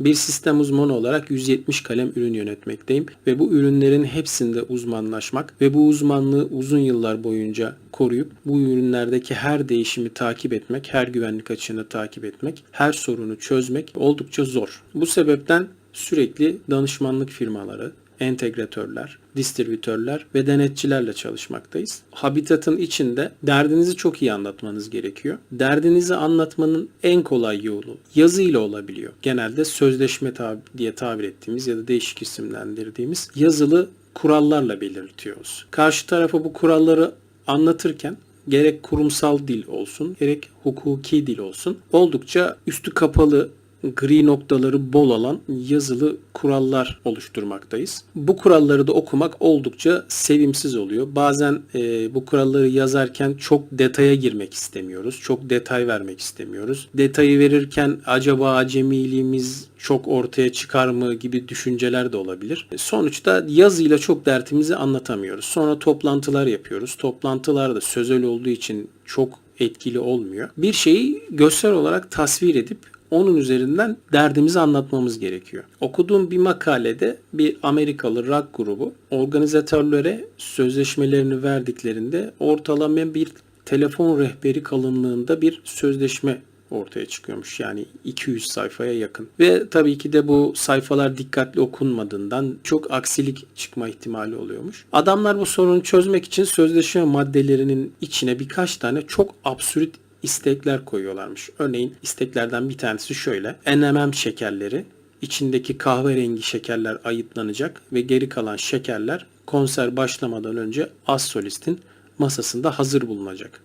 Bir sistem uzmanı olarak 170 kalem ürün yönetmekteyim ve bu ürünlerin hepsinde uzmanlaşmak ve bu uzmanlığı uzun yıllar boyunca koruyup bu ürünlerdeki her değişimi takip etmek, her güvenlik açığını takip etmek, her sorunu çözmek oldukça zor. Bu sebepten sürekli danışmanlık firmaları, entegratörler, distribütörler ve denetçilerle çalışmaktayız. Habitat'ın içinde derdinizi çok iyi anlatmanız gerekiyor. Derdinizi anlatmanın en kolay yolu yazı ile olabiliyor. Genelde sözleşme tab- diye tabir ettiğimiz ya da değişik isimlendirdiğimiz yazılı kurallarla belirtiyoruz. Karşı tarafa bu kuralları anlatırken gerek kurumsal dil olsun, gerek hukuki dil olsun oldukça üstü kapalı gri noktaları bol alan yazılı kurallar oluşturmaktayız. Bu kuralları da okumak oldukça sevimsiz oluyor. Bazen e, bu kuralları yazarken çok detaya girmek istemiyoruz. Çok detay vermek istemiyoruz. Detayı verirken acaba acemiliğimiz çok ortaya çıkar mı gibi düşünceler de olabilir. Sonuçta yazıyla çok dertimizi anlatamıyoruz. Sonra toplantılar yapıyoruz. Toplantılar da sözel olduğu için çok etkili olmuyor. Bir şeyi görsel olarak tasvir edip onun üzerinden derdimizi anlatmamız gerekiyor. Okuduğum bir makalede bir Amerikalı rock grubu organizatörlere sözleşmelerini verdiklerinde ortalama bir telefon rehberi kalınlığında bir sözleşme ortaya çıkıyormuş. Yani 200 sayfaya yakın. Ve tabii ki de bu sayfalar dikkatli okunmadığından çok aksilik çıkma ihtimali oluyormuş. Adamlar bu sorunu çözmek için sözleşme maddelerinin içine birkaç tane çok absürt istekler koyuyorlarmış. Örneğin isteklerden bir tanesi şöyle. NMM şekerleri içindeki kahverengi şekerler ayıtlanacak ve geri kalan şekerler konser başlamadan önce az solistin masasında hazır bulunacak.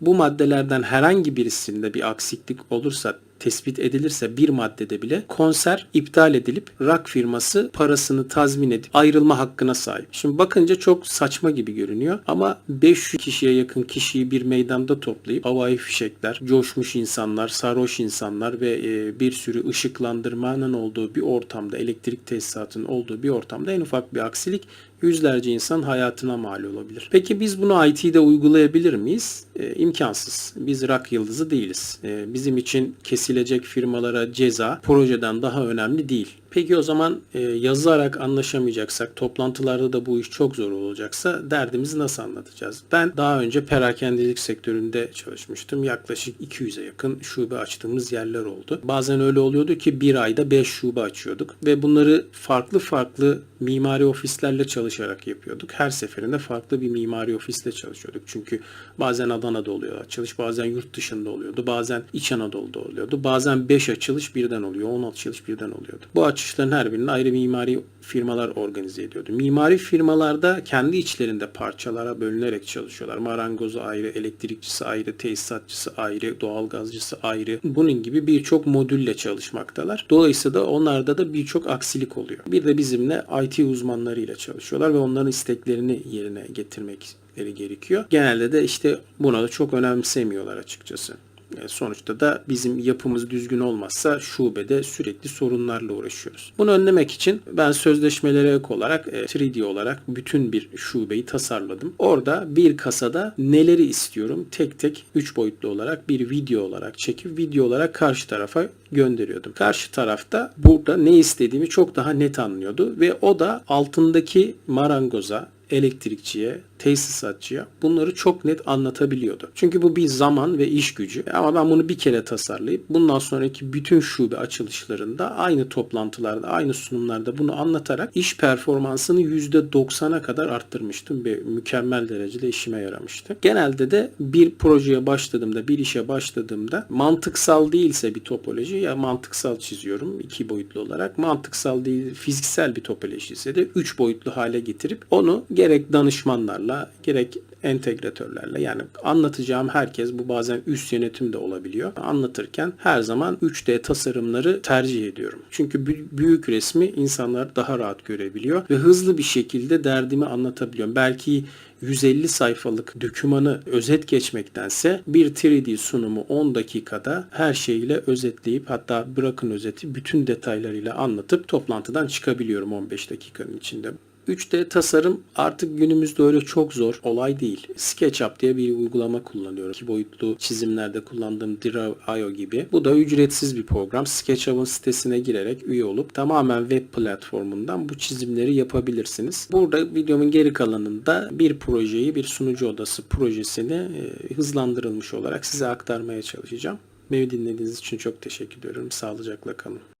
Bu maddelerden herhangi birisinde bir aksiklik olursa tespit edilirse bir maddede bile konser iptal edilip rock firması parasını tazmin edip ayrılma hakkına sahip. Şimdi bakınca çok saçma gibi görünüyor ama 500 kişiye yakın kişiyi bir meydanda toplayıp havai fişekler, coşmuş insanlar, sarhoş insanlar ve e, bir sürü ışıklandırmanın olduğu bir ortamda, elektrik tesisatının olduğu bir ortamda en ufak bir aksilik yüzlerce insan hayatına mal olabilir. Peki biz bunu IT'de uygulayabilir miyiz? E, imkansız. Biz rock yıldızı değiliz. E, bizim için kesilecek firmalara ceza projeden daha önemli değil. Peki o zaman e, yazarak anlaşamayacaksak, toplantılarda da bu iş çok zor olacaksa derdimizi nasıl anlatacağız? Ben daha önce perakendecilik sektöründe çalışmıştım. Yaklaşık 200'e yakın şube açtığımız yerler oldu. Bazen öyle oluyordu ki bir ayda 5 şube açıyorduk ve bunları farklı farklı mimari ofislerle çalışarak yapıyorduk. Her seferinde farklı bir mimari ofisle çalışıyorduk. Çünkü bazen Adana'da oluyor açılış, bazen yurt dışında oluyordu, bazen İç Anadolu'da oluyordu. Bazen 5 açılış birden oluyor, 10 açılış birden oluyordu. Bu açışların her birinin ayrı mimari firmalar organize ediyordu. Mimari firmalarda kendi içlerinde parçalara bölünerek çalışıyorlar. Marangozu ayrı, elektrikçisi ayrı, tesisatçısı ayrı, doğalgazcısı ayrı. Bunun gibi birçok modülle çalışmaktalar. Dolayısıyla da onlarda da birçok aksilik oluyor. Bir de bizimle IT uzmanlarıyla çalışıyorlar ve onların isteklerini yerine getirmekleri gerekiyor. Genelde de işte buna da çok önemsemiyorlar açıkçası. E, Sonuçta da bizim yapımız düzgün olmazsa şubede sürekli sorunlarla uğraşıyoruz. Bunu önlemek için ben sözleşmelere ek olarak e, 3D olarak bütün bir şubeyi tasarladım. Orada bir kasada neleri istiyorum tek tek 3 boyutlu olarak bir video olarak çekip video olarak karşı tarafa gönderiyordum. Karşı tarafta burada ne istediğimi çok daha net anlıyordu ve o da altındaki marangoza elektrikçiye, tesisatçıya bunları çok net anlatabiliyordu. Çünkü bu bir zaman ve iş gücü. Ama ben bunu bir kere tasarlayıp bundan sonraki bütün şube açılışlarında aynı toplantılarda, aynı sunumlarda bunu anlatarak iş performansını %90'a kadar arttırmıştım ve mükemmel derecede işime yaramıştı. Genelde de bir projeye başladığımda, bir işe başladığımda mantıksal değilse bir topoloji ya mantıksal çiziyorum iki boyutlu olarak. Mantıksal değil, fiziksel bir topoloji ise de üç boyutlu hale getirip onu gerek danışmanlarla gerek entegratörlerle yani anlatacağım herkes bu bazen üst yönetim de olabiliyor. Anlatırken her zaman 3D tasarımları tercih ediyorum. Çünkü bü- büyük resmi insanlar daha rahat görebiliyor ve hızlı bir şekilde derdimi anlatabiliyorum. Belki 150 sayfalık dokümanı özet geçmektense bir 3D sunumu 10 dakikada her şeyiyle özetleyip hatta bırakın özeti bütün detaylarıyla anlatıp toplantıdan çıkabiliyorum 15 dakikanın içinde. 3D tasarım artık günümüzde öyle çok zor olay değil. SketchUp diye bir uygulama kullanıyorum. İki boyutlu çizimlerde kullandığım Draw.io gibi. Bu da ücretsiz bir program. SketchUp'ın sitesine girerek üye olup tamamen web platformundan bu çizimleri yapabilirsiniz. Burada videomun geri kalanında bir projeyi, bir sunucu odası projesini e, hızlandırılmış olarak size aktarmaya çalışacağım. Beni dinlediğiniz için çok teşekkür ediyorum. Sağlıcakla kalın.